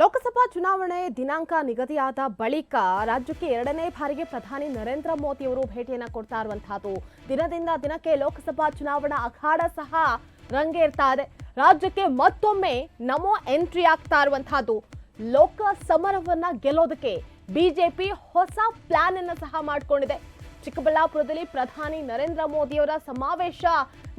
ಲೋಕಸಭಾ ಚುನಾವಣೆ ದಿನಾಂಕ ನಿಗದಿಯಾದ ಬಳಿಕ ರಾಜ್ಯಕ್ಕೆ ಎರಡನೇ ಬಾರಿಗೆ ಪ್ರಧಾನಿ ನರೇಂದ್ರ ಮೋದಿ ಅವರು ಭೇಟಿಯನ್ನು ಕೊಡ್ತಾ ಇರುವಂತಹದ್ದು. ದಿನದಿಂದ ದಿನಕ್ಕೆ ಲೋಕಸಭಾ ಚುನಾವಣಾ ಅಖಾಡ ಸಹ ರಂಗೇರ್ತಾ ಇದೆ. ರಾಜ್ಯಕ್ಕೆ ಮತ್ತೊಮ್ಮೆ ನಮೋ ಎಂಟ್ರಿ ಆಗ್ತಾ ಇರುವಂತಹದ್ದು. ಲೋಕ ಸಮರವನ್ನ ಗೆಲ್ಲೋದಕ್ಕೆ ಬಿಜೆಪಿ ಹೊಸ ಪ್ಲಾನ್ ಅನ್ನು ಸಹ ಮಾಡಿಕೊಂಡಿದೆ. ಚಿಕ್ಕಬಳ್ಳಾಪುರದಲ್ಲಿ ಪ್ರಧಾನಿ ನರೇಂದ್ರ ಮೋದಿಯವರ ಸಮಾವೇಶ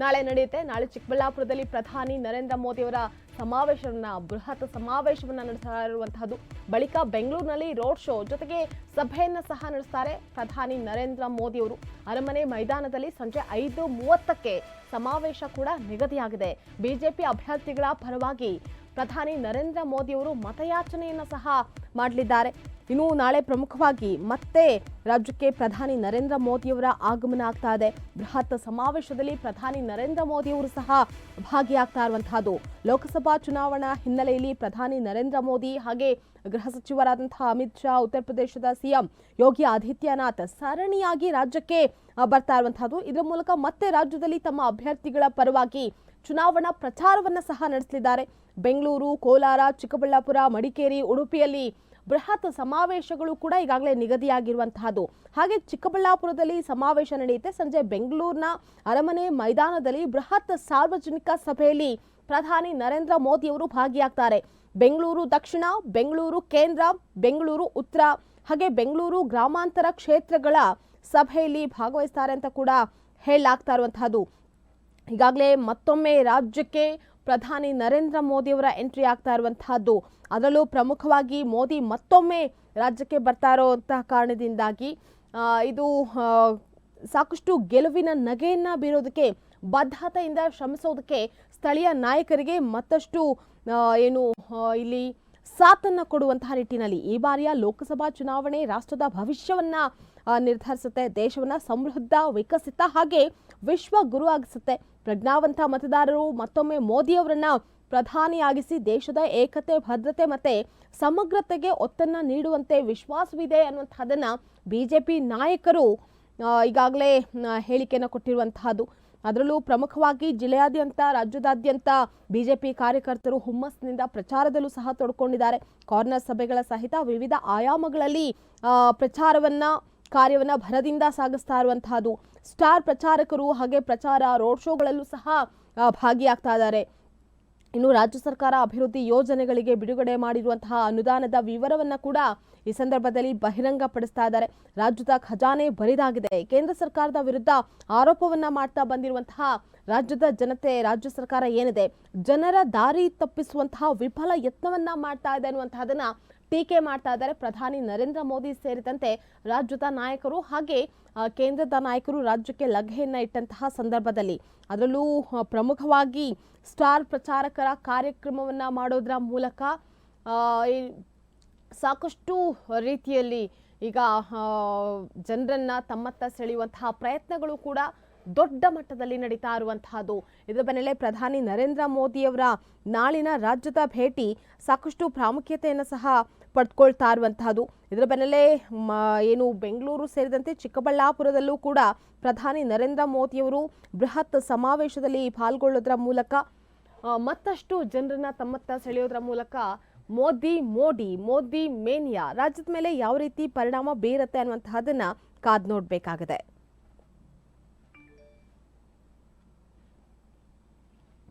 ನಾಳೆ ನಡೆಯುತ್ತೆ. ನಾಳೆ ಚಿಕ್ಕಬಳ್ಳಾಪುರದಲ್ಲಿ ಪ್ರಧಾನಿ ನರೇಂದ್ರ ಮೋದಿಯವರ ಸಮಾವೇಶವನ್ನ, ಬೃಹತ್ ಸಮಾವೇಶವನ್ನ ನಡೆಸ್ತಾ ಇರುವಂತಹದ್ದು. ಬಳಿಕ ಬೆಂಗಳೂರಿನಲ್ಲಿ ರೋಡ್ ಶೋ ಜೊತೆಗೆ ಸಭೆಯನ್ನು ಸಹ ನಡೆಸ್ತಾರೆ ಪ್ರಧಾನಿ ನರೇಂದ್ರ ಮೋದಿ ಅವರು ಅರಮನೆ ಮೈದಾನದಲ್ಲಿ ಸಂಜೆ ಐದು ಮೂವತ್ತಕ್ಕೆ ಸಮಾವೇಶ ಕೂಡ ನಿಗದಿಯಾಗಿದೆ. ಬಿಜೆಪಿ ಅಭ್ಯರ್ಥಿಗಳ ಪರವಾಗಿ ಪ್ರಧಾನಿ ನರೇಂದ್ರ ಮೋದಿಯವರು ಮತಯಾಚನೆಯನ್ನು ಸಹ ಮಾಡಲಿದ್ದಾರೆ. ಇನ್ನು ನಾಳೆ ಪ್ರಮುಖವಾಗಿ ಮತ್ತೆ ರಾಜ್ಯಕ್ಕೆ ಪ್ರಧಾನಿ ನರೇಂದ್ರ ಮೋದಿಯವರ ಆಗಮನ ಆಗ್ತಾ ಇದೆ. ಬೃಹತ್ ಸಮಾವೇಶದಲ್ಲಿ ಪ್ರಧಾನಿ ನರೇಂದ್ರ ಮೋದಿಯವರು ಸಹ ಭಾಗಿಯಾಗ್ತಾ ಇರುವಂತಹದ್ದು. ಲೋಕಸಭಾ ಚುನಾವಣಾ ಹಿನ್ನೆಲೆಯಲ್ಲಿ ಪ್ರಧಾನಿ ನರೇಂದ್ರ ಮೋದಿ ಹಾಗೆ ಗೃಹ ಸಚಿವರಾದಂತಹ ಅಮಿತ್ ಶಾ, ಉತ್ತರ ಪ್ರದೇಶದ ಸಿಎಂ ಯೋಗಿ ಆದಿತ್ಯನಾಥ್ ಸರಣಿಯಾಗಿ ರಾಜ್ಯಕ್ಕೆ ಬರ್ತಾ ಇರುವಂತಹದ್ದು. ಇದರ ಮೂಲಕ ಮತ್ತೆ ರಾಜ್ಯದಲ್ಲಿ ತಮ್ಮ ಅಭ್ಯರ್ಥಿಗಳ ಪರವಾಗಿ ಚುನಾವಣಾ ಪ್ರಚಾರವನ್ನ ಸಹ ನಡೆಸಲಿದ್ದಾರೆ. ಬೆಂಗಳೂರು, ಕೋಲಾರ, ಚಿಕ್ಕಬಳ್ಳಾಪುರ, ಮಡಿಕೇರಿ, ಉಡುಪಿಯಲ್ಲಿ ಬೃಹತ್ ಸಮಾವೇಶಗಳು ಕೂಡ ಈಗಾಗಲೇ ನಿಗದಿಯಾಗಿರುವಂತಹದ್ದು. ಹಾಗೆ ಚಿಕ್ಕಬಳ್ಳಾಪುರದಲ್ಲಿ ಸಮಾವೇಶ ನಡೆಯುತ್ತೆ. ಸಂಜೆ ಬೆಂಗಳೂರಿನ ಅರಮನೆ ಮೈದಾನದಲ್ಲಿ ಬೃಹತ್ ಸಾರ್ವಜನಿಕ ಸಭೆಯಲ್ಲಿ ಪ್ರಧಾನಿ ನರೇಂದ್ರ ಮೋದಿ ಅವರು ಭಾಗಿಯಾಗ್ತಾರೆ. ಬೆಂಗಳೂರು ದಕ್ಷಿಣ, ಬೆಂಗಳೂರು ಕೇಂದ್ರ, ಬೆಂಗಳೂರು ಉತ್ತರ, ಹಾಗೆ ಬೆಂಗಳೂರು ಗ್ರಾಮಾಂತರ ಕ್ಷೇತ್ರಗಳ ಸಭೆಯಲ್ಲಿ ಭಾಗವಹಿಸ್ತಾರೆ ಅಂತ ಕೂಡ ಹೇಳಲಾಗ್ತಾ ಇರುವಂತಹದ್ದು. ಈಗಾಗಲೇ ಮತ್ತೊಮ್ಮೆ ರಾಜ್ಯಕ್ಕೆ ಪ್ರಧಾನಿ ನರೇಂದ್ರ ಮೋದಿಯವರ ಎಂಟ್ರಿ ಆಗ್ತಾ ಇರುವಂತಹದ್ದು. ಅದರಲ್ಲೂ ಪ್ರಮುಖವಾಗಿ ಮೋದಿ ಮತ್ತೊಮ್ಮೆ ರಾಜ್ಯಕ್ಕೆ ಬರ್ತಾ ಇರೋಂತಹ ಕಾರಣದಿಂದಾಗಿ ಇದು ಸಾಕಷ್ಟು ಗೆಲುವಿನ ನಗೆಯನ್ನ ಬೀರೋದಕ್ಕೆ ಬದ್ಧತೆಯಿಂದ ಶ್ರಮಿಸೋದಕ್ಕೆ ಸ್ಥಳೀಯ ನಾಯಕರಿಗೆ ಮತ್ತಷ್ಟು ಏನು ಇಲ್ಲಿ ಸಾಥನ್ನು ಕೊಡುವಂತಹ ನಿಟ್ಟಿನಲ್ಲಿ ಈ ಬಾರಿಯ ಲೋಕಸಭಾ ಚುನಾವಣೆ ರಾಷ್ಟ್ರದ ಭವಿಷ್ಯವನ್ನ ನಿರ್ಧರಿಸುತ್ತೆ. ದೇಶವನ್ನ ಸಮೃದ್ಧ ವಿಕಸಿತ ಹಾಗೆ ವಿಶ್ವ ಗುರು ಆಗಿಸುತ್ತೆ. ಪ್ರಜ್ಞಾವಂತ ಮತದಾರರು ಮತ್ತೊಮ್ಮೆ ಮೋದಿಯವರನ್ನ ಪ್ರಧಾನಿಯಾಗಿಸಿ ದೇಶದ ಏಕತೆ ಭದ್ರತೆ ಮತ್ತೆ ಸಮಗ್ರತೆಗೆ ಒತ್ತನ್ನ ನೀಡುವಂತೆ ವಿಶ್ವಾಸವಿದೆ ಅನ್ನುವಂಥದ್ದನ್ನ ಬಿಜೆಪಿ ನಾಯಕರು ಆ, ಈಗಾಗಲೇ ಆ, ಹೇಳಿಕೆಯನ್ನು ಕೊಟ್ಟಿರುವಂತಹದ್ದು. ಅದರಲ್ಲೂ ಪ್ರಮುಖವಾಗಿ ಜಿಲ್ಲೆಯಾದ್ಯಂತ ರಾಜ್ಯದಾದ್ಯಂತ ಬಿಜೆಪಿ ಕಾರ್ಯಕರ್ತರು ಹುಮ್ಮಸ್ಸಿನಿಂದ ಪ್ರಚಾರದಲ್ಲೂ ಸಹ ತೊಡ್ಕೊಂಡಿದ್ದಾರೆ. ಕಾರ್ನರ್ ಸಭೆಗಳ ಸಹಿತ ವಿವಿಧ ಆಯಾಮಗಳಲ್ಲಿ ಪ್ರಚಾರವನ್ನ ಕಾರ್ಯವನ್ನ ಭರದಿಂದ ಸಾಗಿಸ್ತಾ ಇರುವಂತಹದ್ದು. ಸ್ಟಾರ್ ಪ್ರಚಾರಕರು ಹಾಗೆ ಪ್ರಚಾರ ರೋಡ್ ಶೋಗಳಲ್ಲೂ ಸಹ ಭಾಗಿಯಾಗ್ತಾ ಇದ್ದಾರೆ. ಇನ್ನು ರಾಜ್ಯ ಸರ್ಕಾರ ಅಭಿವೃದ್ಧಿ ಯೋಜನೆಗಳಿಗೆ ಬಿಡುಗಡೆ ಮಾಡಿರುವಂತಹ ಅನುದಾನದ ವಿವರವನ್ನು ಕೂಡ ಈ ಸಂದರ್ಭದಲ್ಲಿ ಬಹಿರಂಗಪಡಿಸ್ತಾ ಇದ್ದಾರೆ. ರಾಜ್ಯದ ಖಜಾನೆ ಬರಿದಾಗಿದೆ. ಕೇಂದ್ರ ಸರ್ಕಾರದ ವಿರುದ್ಧ ಆರೋಪವನ್ನ ಮಾಡ್ತಾ ಬಂದಿರುವಂತಹ ರಾಜ್ಯದ ಜನತೆ, ರಾಜ್ಯ ಸರ್ಕಾರ ಏನಿದೆ? ಜನರ ದಾರಿ ತಪ್ಪಿಸುವಂತಹ ವಿಫಲ ಯತ್ನವನ್ನ ಮಾಡ್ತಾ ಇದೆ ಅನ್ನುವಂತಹದನ್ನ ಟೀಕೆ ಮಾಡ್ತಾ ಇದ್ದಾರೆ. ಪ್ರಧಾನಿ ನರೇಂದ್ರ ಮೋದಿ ಸೇರಿದಂತೆ ರಾಜ್ಯದ ನಾಯಕರು ಹಾಗೆ ಕೇಂದ್ರದ ನಾಯಕರು ರಾಜ್ಯಕ್ಕೆ ಲಘೆಯನ್ನ ಇಟ್ಟಂತಹ ಸಂದರ್ಭದಲ್ಲಿ ಅದರಲ್ಲೂ ಪ್ರಮುಖವಾಗಿ ಸ್ಟಾರ್ ಪ್ರಚಾರಕರ ಕಾರ್ಯಕ್ರಮವನ್ನ ಮಾಡೋದ್ರ ಮೂಲಕ ಸಾಕಷ್ಟು ರೀತಿಯಲ್ಲಿ ಈಗ ಜನರನ್ನು ತಮ್ಮತ್ತ ಸೆಳೆಯುವಂತಹ ಪ್ರಯತ್ನಗಳು ಕೂಡ ದೊಡ್ಡ ಮಟ್ಟದಲ್ಲಿ ನಡೀತಾ ಇರುವಂತಹದ್ದು. ಇದರ ಬೆನ್ನಲ್ಲೇ ಪ್ರಧಾನಿ ನರೇಂದ್ರ ಮೋದಿಯವರ ನಾಳಿನ ರಾಜ್ಯದ ಭೇಟಿ ಸಾಕಷ್ಟು ಪ್ರಾಮುಖ್ಯತೆಯನ್ನು ಸಹ ಪಡ್ಕೊಳ್ತಾ ಇರುವಂತಹದ್ದು. ಇದರ ಬೆನ್ನಲ್ಲೇ ಏನು ಬೆಂಗಳೂರು ಸೇರಿದಂತೆ ಚಿಕ್ಕಬಳ್ಳಾಪುರದಲ್ಲೂ ಕೂಡ ಪ್ರಧಾನಿ ನರೇಂದ್ರ ಮೋದಿಯವರು ಬೃಹತ್ ಸಮಾವೇಶದಲ್ಲಿ ಪಾಲ್ಗೊಳ್ಳೋದ್ರ ಮೂಲಕ ಮತ್ತಷ್ಟು ಜನರನ್ನ ತಮ್ಮತ್ತ ಸೆಳೆಯೋದ್ರ ಮೂಲಕ ಮೋದಿ, ಮೋಡಿ, ಮೋದಿ ಮೇನಿಯಾ ರಾಜ್ಯದ ಮೇಲೆ ಯಾವ ರೀತಿ ಪರಿಣಾಮ ಬೀರತ್ತೆ ಅನ್ನುವಂತಹದನ್ನ ಕಾದ್ ನೋಡ್ಬೇಕಾಗಿದೆ